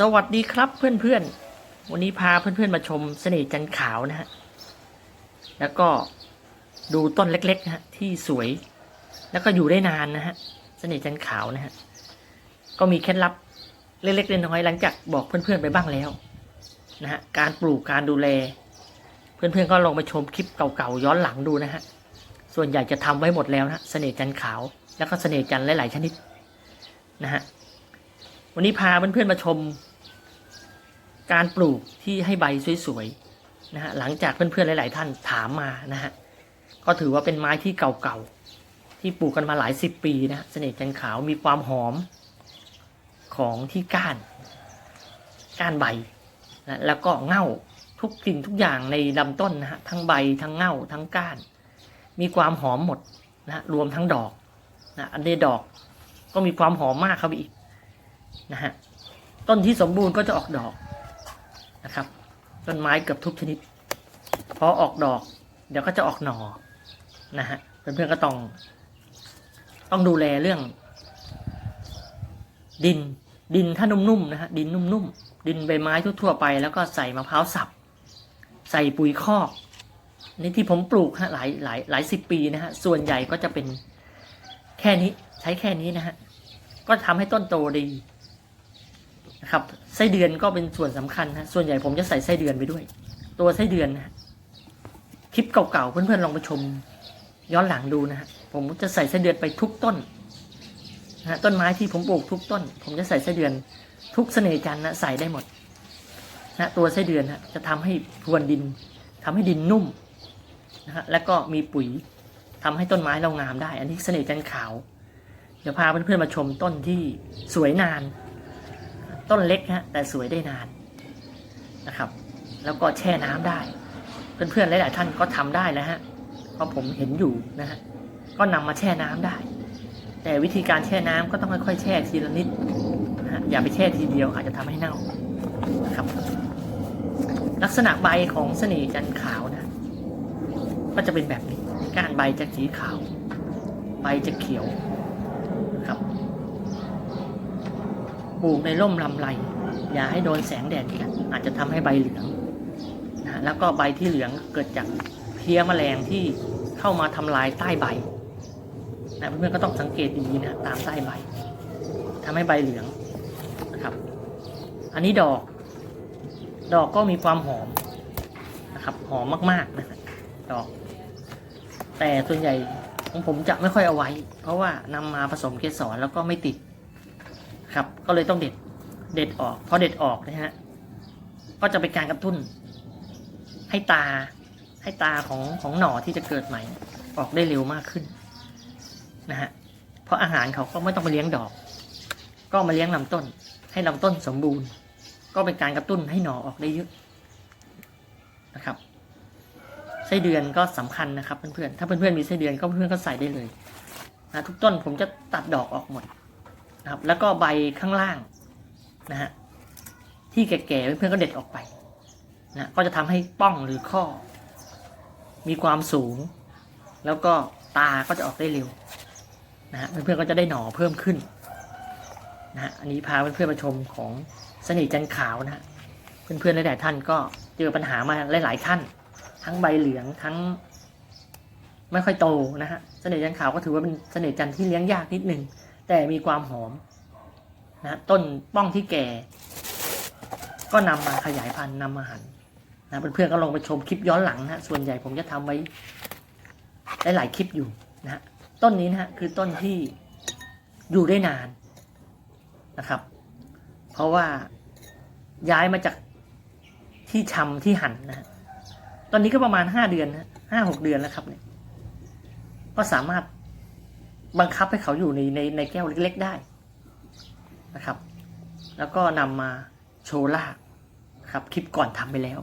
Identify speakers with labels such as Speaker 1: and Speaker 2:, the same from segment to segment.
Speaker 1: สวัสดีครับเพื่อนๆ วันนี้พาเพื่อนๆมาชมเสน่ห์จันขาวนะฮะ แล้วก็ดูต้นเล็กๆนะฮะที่สวย แล้วก็อยู่ได้นานนะฮะเสน่ห์จันขาวนะฮะ ก็มีเคล็ดลับเล็กๆน้อยๆหลังจากบอกเพื่อนๆไปบ้างแล้วนะฮะ การปลูกการดูแล เพื่อนๆก็ลองไปชมคลิปเก่าๆย้อนหลังดูนะฮะ ส่วนใหญ่จะทำไว้หมดแล้วนะเสน่ห์จันขาว แล้วก็เสน่ห์จันหลายๆชนิดนะฮะ วันนี้พาเพื่อนๆมาชม การปลูกที่ให้ใบสวยๆนะฮะหลังจากเพื่อนๆหลาย ๆ ท่านถามมานะฮะก็ถือว่าเป็นไม้ที่เก่าๆที่ปลูกกันมาหลายสิบปีนะฮะเสน่ห์จันขาวมีความหอมของที่ก้านก้านใบนะแล้วก็เง่าทุกสิ่งทุกอย่างในลำต้นนะฮะทั้งใบทั้งเง่าทั้งก้าน มีความหอมหมดนะฮะรวมทั้งดอกนะอันนี้ดอกก็มีความหอมมากครับอีกนะฮะต้นที่สมบูรณ์ก็จะออกดอก นะครับ ต้นไม้เกือบทุกชนิดพอออกดอก เดี๋ยวก็จะออกหน่อนะฮะเพื่อนๆก็ต้องต้องดูแลเรื่อง ดินดินถ้านุ่มๆนะฮะดินนุ่มๆดินใบไม้ทั่วๆไป แล้วก็ใส่มะพร้าวสับ ใส่ปุ๋ยคอกนี่ที่ผมปลูกฮะหลายหลายหลายสิบปีนะฮะส่วนใหญ่ก็จะเป็นแค่นี้ใช้แค่นี้นะฮะก็ทำให้ต้นโตดี นะครับไส้เดือนก็เป็นส่วนสำคัญนะส่วนใหญ่ผมจะใส่ไส้เดือนไปด้วย ตัวไส้เดือนนะคลิปเก่าๆเพื่อนๆลองไปชม ย้อนหลังดูนะฮะผมจะใส่ไส้เดือนไปทุกต้นนะต้นไม้ที่ผมปลูกทุกต้น ผมจะใส่ไส้เดือน ทุกเสน่ห์จันนะใส่ได้หมดนะตัวไส้เดือนนะจะทำให้พรวนดินทำให้ดินนุ่มนะฮะแล้วก็มีปุ๋ยทำให้ต้นไม้เรางามได้ อันนี้เสน่ห์จันขาว เดี๋ยวพาเพื่อนๆมาชมต้นที่สวยนาน ต้นเล็กฮะแต่สวยได้นานนะครับ แล้วก็แช่น้ำได้ เพื่อนๆหลายๆท่านก็ทำได้แล้วฮะเพราะผมเห็นอยู่นะฮะก็นำมาแช่น้ำได้ แต่วิธีการแช่น้ำก็ต้องค่อยๆแช่ทีละนิดนะฮะอย่าไปแช่ทีเดียวอาจจะทำให้เน่านะครับ ลักษณะใบของเสน่ห์จันขาวนะ ก็จะเป็นแบบนี้ก้านใบจะสีขาว ใบจะเขียวนะครับ ปลูกในร่มลำไรอย่าให้โดนแสงแดดกันอาจจะทำให้ใบเหลืองนะแล้วก็ใบที่เหลืองเกิดจากเพี้ยแมลงที่เข้ามาทำลายใต้ใบนะเพื่อนๆก็ต้องสังเกตดีๆนะตามใต้ใบทำให้ใบเหลืองนะครับ อันนี้ดอก ดอกก็มีความหอมนะครับ หอมมากๆนะดอก แต่ส่วนใหญ่ของผมจะไม่ค่อยเอาไว้ เพราะว่านำมาผสมเกสรแล้วก็ไม่ติด ครับ ก็เลยต้องเด็ดเด็ดออกพอเด็ดออกนะฮะก็จะเป็นการกระตุ้น ให้ตาให้ตาของของหน่อที่จะเกิดใหม่ ออกได้เร็วมากขึ้นนะฮะเพราะอาหารเขาก็ไม่ต้องมาเลี้ยงดอก ก็มาเลี้ยงลำต้น ให้ลำต้นสมบูรณ์ ก็เป็นการกระตุ้นให้หน่อออกได้เยอะนะครับไส้เดือนก็สำคัญนะครับเพื่อนๆถ้าเพื่อนๆมีไส้เดือนก็เพื่อนๆก็ใส่ได้เลยนะทุกต้นผมจะตัดดอกออกหมด นะครับ แล้วก็ใบข้างล่างนะฮะที่แก่ๆเพื่อนๆก็เด็ดออกไปนะก็จะทำให้ป้องหรือข้อ มีความสูง แล้วก็ตาก็จะออกได้เร็วนะฮะเพื่อนๆก็จะได้หน่อเพิ่มขึ้นนะฮะอันนี้พาเพื่อนๆมาชมของเสน่ห์จันขาวนะฮะเพื่อนๆหลายๆท่านก็เจอปัญหามาหลายๆท่าน ทั้งใบเหลืองทั้ง ไม่ค่อยโตนะฮะเสน่ห์จันขาวก็ถือว่าเป็นเสน่ห์จันที่เลี้ยงยากนิดนึง แต่มีความหอมนะต้นป้องที่แก่ ก็นำมาขยายพันธุ์นำมาหันนะเพื่อนๆก็ลองไปชมคลิปย้อนหลังนะส่วนใหญ่ผมจะทำไว้ได้หลายคลิปอยู่นะต้นนี้นะฮะคือต้นที่อยู่ได้นานนะครับ เพราะว่าย้ายมาจากที่ชำที่หั่นนะฮะตอนนี้ก็ประมาณห้าเดือนนะห้าหกเดือนแล้วครับเนี่ย ก็สามารถ บังคับให้เขาอยู่ในในในแก้วเล็ก ๆได้นะครับ แล้วก็นำมาโชว์ลากครับคลิปก่อนทำไปแล้ว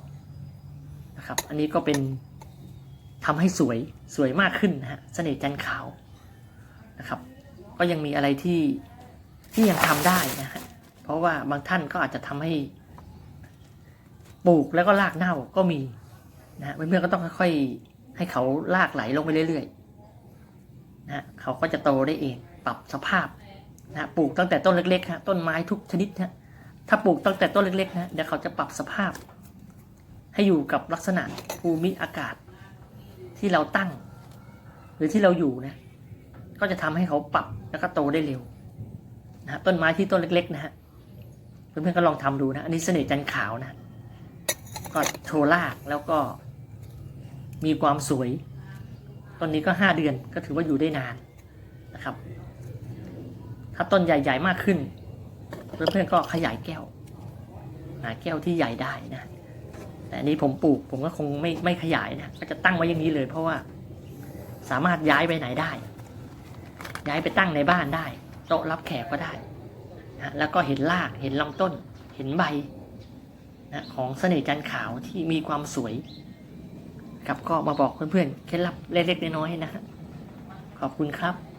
Speaker 1: นะครับ อันนี้ก็เป็นทำให้สวยสวยมากขึ้นนะฮะเสน่ห์จันขาวนะครับ ก็ยังมีอะไรที่ที่ยังทำได้นะฮะเพราะว่าบางท่านก็อาจจะทำให้ปลูกแล้วก็รากเน่าก็มีนะฮะเพื่อนๆก็ต้องค่อยๆให้เขาลากไหลลงไปเรื่อยๆ นะเขาก็จะโตได้เองปรับสภาพนะปลูกตั้งแต่ต้นเล็กๆฮะต้นไม้ทุกชนิดฮะถ้าปลูกตั้งแต่ต้นเล็กๆนะเดี๋ยวเขาจะปรับสภาพ ให้อยู่กับลักษณะภูมิอากาศ ที่เราตั้ง หรือที่เราอยู่นะ ก็จะทำให้เขาปรับแล้วก็โตได้เร็วนะต้นไม้ที่ต้นเล็ก ๆ นะฮะเพื่อนๆก็ลองทำดูนะ อันนี้เสน่ห์จันขาวนะก็โชว์รากแล้วก็มีความสวย ต้นนี้ก็ห้าเดือนก็ถือว่าอยู่ได้นานนะครับ ถ้าต้นใหญ่ๆมากขึ้น เพื่อนๆก็ขยายแก้ว หาแก้วที่ใหญ่ได้นะ แต่อันนี้ผมปลูกผมก็คงไม่ไม่ขยายนะก็จะตั้งไว้อย่างนี้เลย เพราะว่าสามารถย้ายไปไหนได้ ย้ายไปตั้งในบ้านได้โต๊ะรับแขกก็ได้นะแล้วก็เห็นรากเห็นลำต้น เห็นใบนะของเสน่ห์จันขาวที่มีความสวย ครับก็มาบอกเพื่อนๆเคล็ดลับเล็กๆน้อยๆนะครับขอบคุณครับ